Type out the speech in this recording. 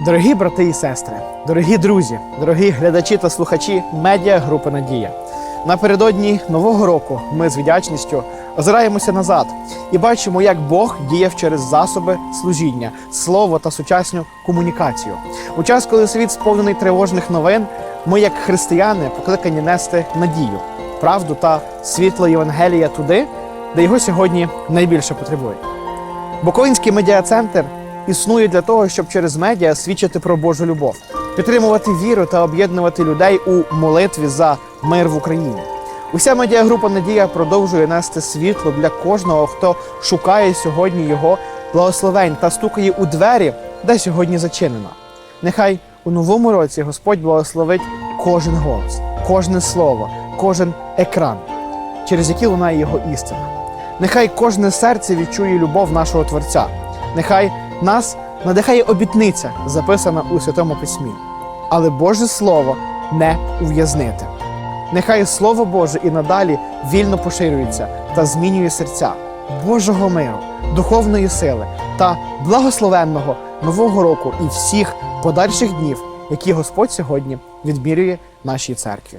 Дорогі брати і сестри, дорогі друзі, дорогі глядачі та слухачі медіа групи Надія. Напередодні нового року ми з вдячністю озираємося назад і бачимо, як Бог діяв через засоби служіння, слово та сучасну комунікацію. У час, коли світ сповнений тривожних новин, ми, як християни, покликані нести надію, правду та світло Євангелія туди, де його сьогодні найбільше потребує. Буковинський медіа-центр існує для того, щоб через медіа свідчити про Божу любов, підтримувати віру та об'єднувати людей у молитві за мир в Україні. Уся медіагрупа Надія продовжує нести світло для кожного, хто шукає сьогодні його благословень та стукає у двері, де сьогодні зачинено. Нехай у новому році Господь благословить кожен голос, кожне слово, кожен екран, через який лунає його істина. Нехай кожне серце відчує любов нашого Творця. Нехай нас надихає обітниця, записана у Святому Письмі. Але Боже Слово не ув'язнити. Нехай Слово Боже і надалі вільно поширюється та змінює серця Божого миру, духовної сили та благословенного Нового року і всіх подальших днів, які Господь сьогодні відмірює нашій церкві.